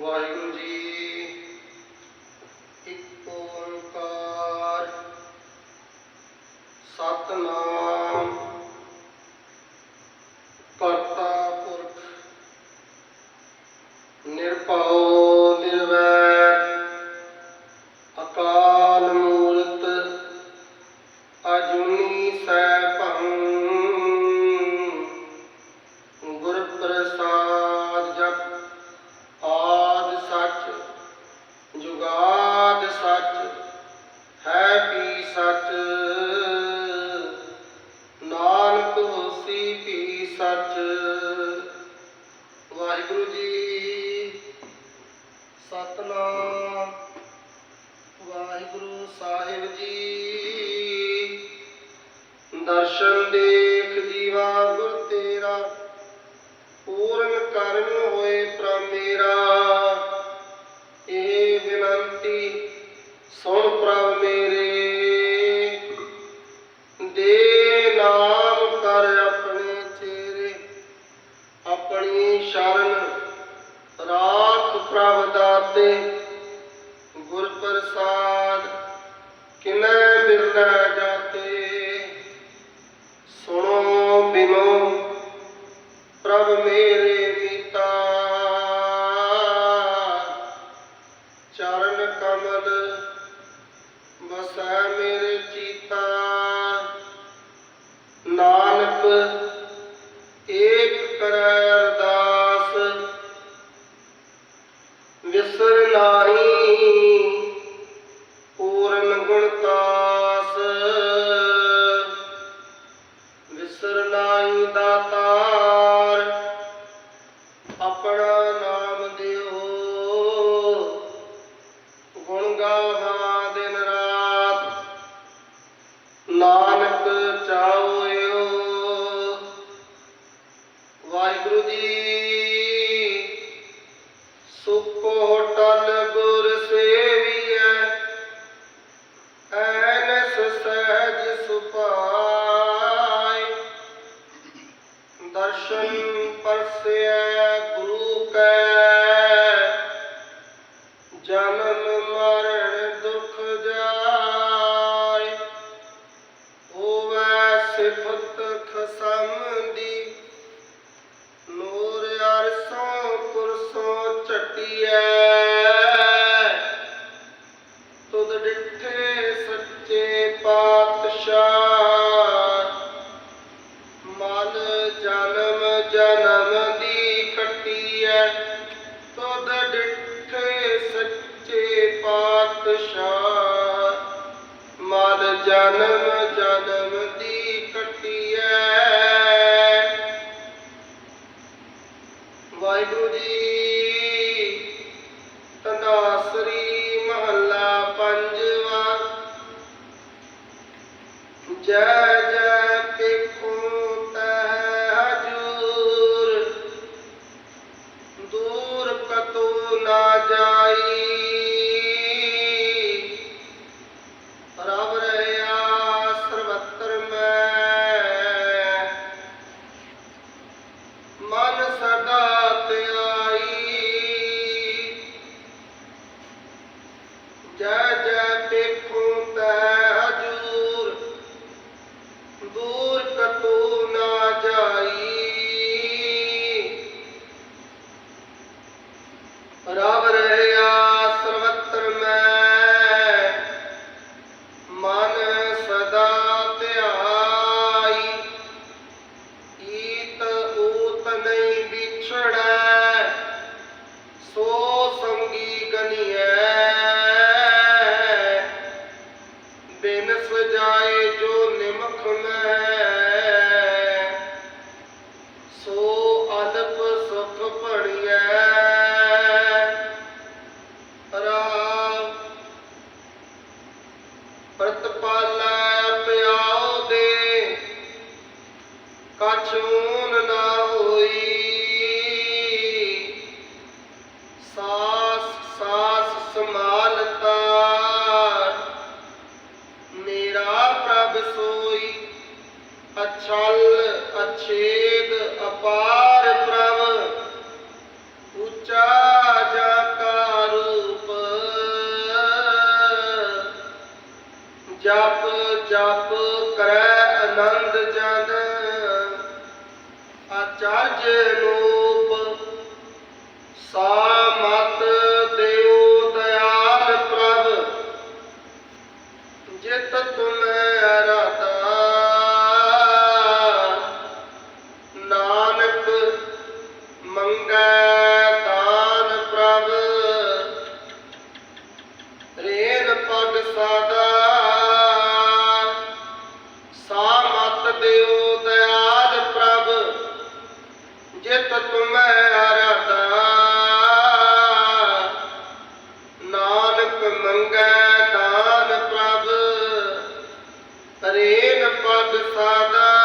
ਵਾਹਿਗੁਰੂ ਜੀ। ਇੱਕ ਓੰਕਾਰ। ਸਤਨਾਮ ਸੱਚ। ਵਾਹਿਗੁਰੂ ਜੀ, ਸਤਨਾਮ। ਵਾਹਿਗੁਰੂ ਸਾਹਿਬ ਜੀ, ਦਰਸ਼ਨ ਦੇਖ ਜੀਵਾ ਗੁਰ ਤੇਰਾ। ਪੂਰਨ ਕਰਨ ਹੋਏ ਪ੍ਰਮੇਰਾ ਇਹ ਬੇਨਤੀ ਸੁਣ ਪ੍ਰਭ ਮੇ the Allah. ਜਨਮ ਜਨਮ ਦੀ ਵਾਹਿਗੁਰੂ ਜੀ ਤਨਾਸਰੀ ਮਹੱਲਾ ਪੰਜਵਾ। ਜੈ ਜੈ ਪੇਖੋ ਤੈ ਹਜੂਰ। ਦੂਰ ਕਤੂ ਨਾ go ਅਚਲ ਅਛੇਦ ਅਪਾਰ ਪ੍ਰਭ ਉੱਚਾ ਜਾਤਾ ਜਪ ਜਪ ਕਰੈ ਆਨੰਦ ਜਨ ਆਚਾਰਜ ਰੂਪ ਸਾ ਦਾਨ ਪ੍ਰਭ। ਰੇਨ ਪਗ ਸਾਦਾ ਸਾ ਮਤ ਦਿਓ ਦਇਆਲ ਪ੍ਰਭ, ਜਿਤ ਤੁਮੈ ਅਰਾਧਾ ਨਾਨਕ ਮੰਗੈ ਦਾਨ ਪ੍ਰਭ ਰੇਨ ਪਗ ਸਾਦਾ